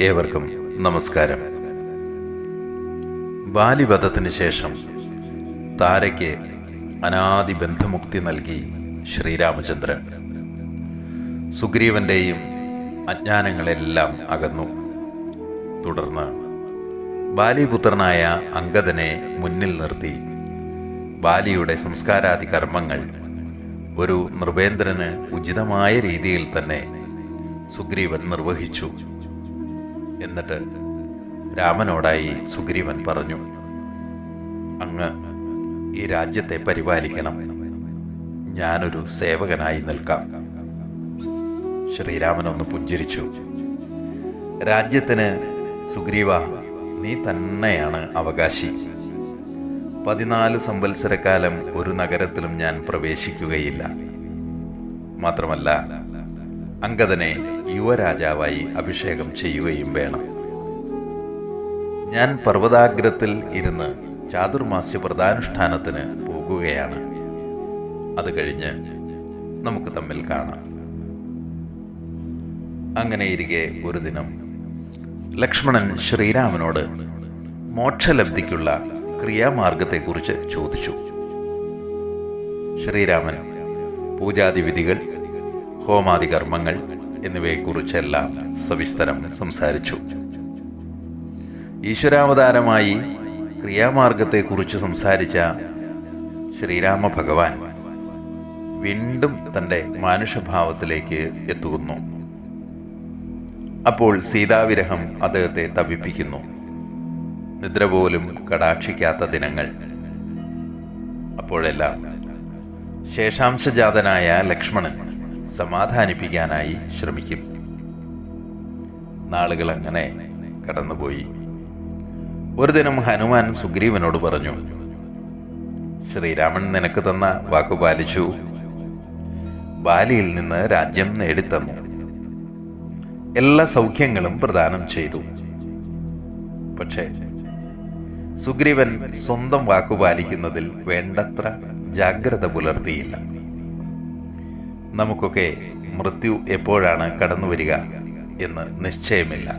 ഏവർക്കും നമസ്കാരം. ബാലിവധത്തിന് ശേഷം താരയ്ക്ക് അനാദി ബന്ധമുക്തി നൽകി ശ്രീരാമചന്ദ്രൻ. സുഗ്രീവന്റെയും അജ്ഞാനങ്ങളെല്ലാം അകന്നു. തുടർന്ന് ബാലിപുത്രനായ അങ്കദനെ മുന്നിൽ നിർത്തി. ബാലിയുടെ സംസ്കാരാദി കർമ്മങ്ങൾ ഒരു നൃപേന്ദ്രന് ഉചിതമായ രീതിയിൽ തന്നെ സുഗ്രീവൻ നിർവഹിച്ചു. എന്നിട്ട് രാമനോടായി സുഗ്രീവൻ പറഞ്ഞു അങ്ങ് ഈ രാജ്യത്തെ പരിപാലിക്കണം. ഞാനൊരു സേവകനായി നിൽക്കാം. ശ്രീരാമൻ ഒന്ന് പുഞ്ചിരിച്ചു. രാജ്യത്തിന് സുഗ്രീവ നീ തന്നെയാണ് അവകാശി. പതിനാല് സംവത്സരക്കാലം ഒരു നഗരത്തിലും ഞാൻ പ്രവേശിക്കുകയില്ല. മാത്രമല്ല അങ്കദനെ യുവരാജാവായി അഭിഷേകം ചെയ്യുകയും വേണം. ഞാൻ പർവതാഗ്രത്തിൽ ഇരുന്ന് ചാതുർമാസ്യ വ്രതാനുഷ്ഠാനത്തിന് പോകുകയാണ്. അത് കഴിഞ്ഞ് നമുക്ക് തമ്മിൽ കാണാം. അങ്ങനെ ഇരിക്കെ ഒരു ദിനം ലക്ഷ്മണൻ ശ്രീരാമനോട് മോക്ഷലബ്ധിക്കുള്ള ക്രിയാമാർഗത്തെക്കുറിച്ച് ചോദിച്ചു. ശ്രീരാമൻ പൂജാതി വിധികൾ ഹോമാദി കർമ്മങ്ങൾ എന്നിവയെക്കുറിച്ചെല്ലാം സവിസ്തരം സംസാരിച്ചു. ഈശ്വരാവതാരമായി ക്രിയാമാർഗത്തെക്കുറിച്ച് സംസാരിച്ച ശ്രീരാമ ഭഗവാൻ വീണ്ടും തന്റെ മാനുഷഭാവത്തിലേക്ക് എത്തുന്നു. അപ്പോൾ സീതാവിരഹം അദ്ദേഹത്തെ തപിപ്പിക്കുന്നു നിദ്ര പോലും കടാക്ഷിക്കാത്ത ദിനങ്ങൾ. അപ്പോഴെല്ലാം ശേഷാംശജാതനായ ലക്ഷ്മണൻ സമാധാനിപ്പിക്കാനായി ശ്രമിക്കും. നാളുകൾ അങ്ങനെ കടന്നുപോയി. ഒരു ദിനം ഹനുമാൻ സുഗ്രീവനോട് പറഞ്ഞു ശ്രീരാമൻ നിനക്ക് തന്ന വാക്കു പാലിച്ചു. ബാലിയിൽ നിന്ന് രാജ്യം നേടിത്തന്നു. എല്ലാ സൗഖ്യങ്ങളും പ്രദാനം ചെയ്തു. പക്ഷേ സുഗ്രീവൻ സ്വന്തം വാക്കു പാലിക്കുന്നതിൽ വേണ്ടത്ര ജാഗ്രത പുലർത്തിയില്ല. നമുക്കൊക്കെ മൃത്യു എപ്പോഴാണ് കടന്നു വരിക എന്ന് നിശ്ചയമില്ല.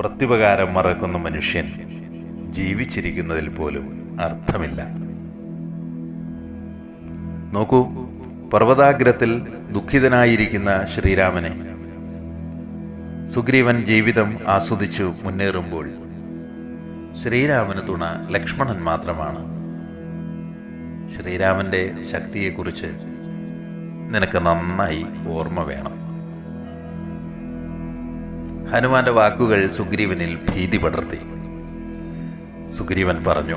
പ്രത്യുപകാരം മറക്കുന്ന മനുഷ്യൻ ജീവിച്ചിരിക്കുന്നതിൽ പോലും അർത്ഥമില്ല. നോക്കൂ പർവതാഗ്രത്തിൽ ദുഃഖിതനായിരിക്കുന്ന ശ്രീരാമനെ. സുഗ്രീവൻ ജീവിതം ആസ്വദിച്ചു മുന്നേറുമ്പോൾ ശ്രീരാമന് തുണ ലക്ഷ്മണൻ മാത്രമാണ്. ശ്രീരാമന്റെ ശക്തിയെക്കുറിച്ച് നിനക്ക് നന്നായി ഓർമ്മ വേണം. ഹനുമാന്റെ വാക്കുകൾ സുഗ്രീവനിൽ ഭീതി പടർത്തി. സുഗ്രീവൻ പറഞ്ഞു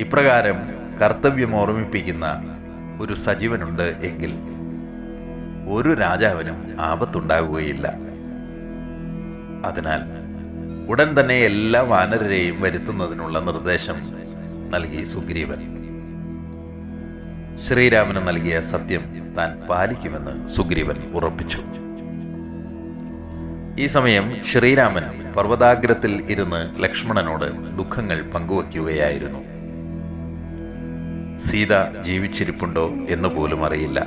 ഇപ്രകാരം കർത്തവ്യം ഓർമ്മിപ്പിക്കുന്ന ഒരു സജീവനുണ്ട് എങ്കിൽ ഒരു രാജാവിനും ആപത്തുണ്ടാകുകയില്ല അതിനാൽ ഉടൻ തന്നെ എല്ലാ വാനരരെയും വരുത്തുന്നതിനുള്ള നിർദ്ദേശം നൽകി സുഗ്രീവൻ. ശ്രീരാമന് നൽകിയ സത്യം താൻ പാലിക്കുമെന്ന് സുഗ്രീവൻ ഉറപ്പിച്ചു. ഈ സമയം ശ്രീരാമൻ പർവതാഗ്രത്തിൽ ഇരുന്ന് ലക്ഷ്മണനോട് ദുഃഖങ്ങൾ പങ്കുവയ്ക്കുകയായിരുന്നു. സീത ജീവിച്ചിരിപ്പുണ്ടോ എന്ന് പോലും അറിയില്ല.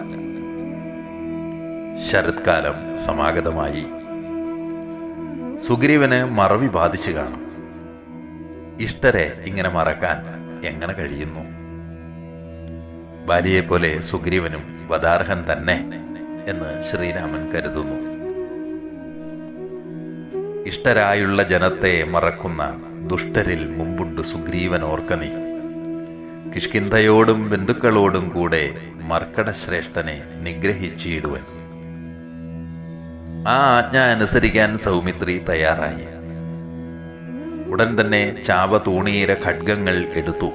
ശരത്കാലം സമാഗതമായി. സുഗ്രീവന് മറവി ബാധിച്ചു കാണും. ഇഷ്ടരെ ഇങ്ങനെ മറക്കാൻ എങ്ങനെ കഴിയുന്നു? ബാലിയെപ്പോലെ സുഗ്രീവനും വദാർഹൻ തന്നെ എന്ന് ശ്രീരാമൻ കരുതുന്നു. ഇഷ്ടരായുള്ള ജനത്തെ മറക്കുന്ന ദുഷ്ടരിൽ മുമ്പുണ്ട് സുഗ്രീവൻ ഓർക്കനീ. കിഷ്കിന്ധയോടും ബന്ധുക്കളോടും കൂടെ മർക്കടശ്രേഷ്ഠനെ നിഗ്രഹിച്ചിടുവൻ. ആ ആജ്ഞ അനുസരിക്കാൻ സൗമിത്രി തയ്യാറായി. ഉടൻ തന്നെ ചാവ തൂണീര ഖഡ്ഗങ്ങൾ എടുത്തു.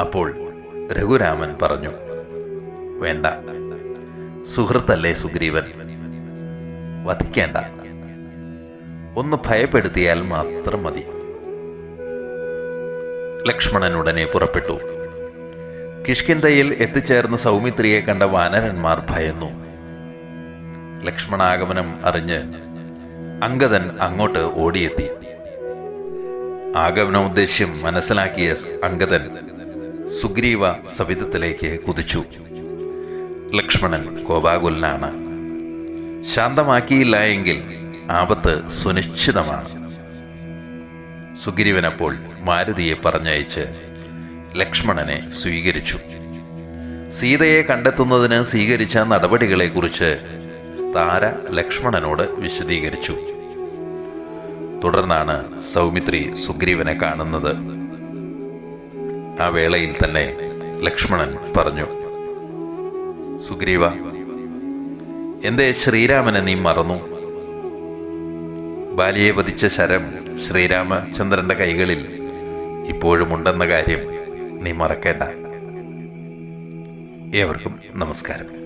അപ്പോൾ രഘുരാമൻ പറഞ്ഞു വേണ്ട. സുഹൃത്തല്ലേ സുഗ്രീവൻ? വധിക്കേണ്ട. ഒന്ന് ഭയപ്പെടുത്തിയാൽ മാത്രം മതി. ലക്ഷ്മണൻ ഉടനെ പുറപ്പെട്ടു. കിഷ്കിന്തയിൽ എത്തിച്ചേർന്ന സൗമിത്രിയെ കണ്ട വാനരന്മാർ ഭയന്നു. ലക്ഷ്മണാഗമനം അറിഞ്ഞ് അങ്കദൻ അങ്ങോട്ട് ഓടിയെത്തി. ആഗമനോദ്ദേശ്യം മനസ്സിലാക്കിയ അങ്കദൻ സുഗ്രീവ സവിധത്തിലേക്ക് കുതിച്ചു. ലക്ഷ്മണൻ കോപാകുലനാണ്. ശാന്തമാക്കിയില്ല എങ്കിൽ ആപത്ത് സുനിശ്ചിതമാണ്. സുഗ്രീവനപ്പോൾ മാരുതിയെ പറഞ്ഞയച്ച് ലക്ഷ്മണനെ സ്വീകരിച്ചു. സീതയെ കണ്ടെത്തുന്നതിന് സ്വീകരിച്ച നടപടികളെക്കുറിച്ച് താര ലക്ഷ്മണനോട് വിശദീകരിച്ചു. തുടർന്നാണ് സൗമിത്രി സുഗ്രീവനെ കാണുന്നത്. ആ വേളയിൽ തന്നെ ലക്ഷ്മണൻ പറഞ്ഞു സുഗ്രീവ എന്തേ ശ്രീരാമനെ നീ മറന്നു. ബാലിയെ വധിച്ച ശരം ശ്രീരാമചന്ദ്രന്റെ കൈകളിൽ ഇപ്പോഴും ഉണ്ടെന്ന കാര്യം നീ മറക്കേണ്ട. ഏവർക്കും നമസ്കാരം.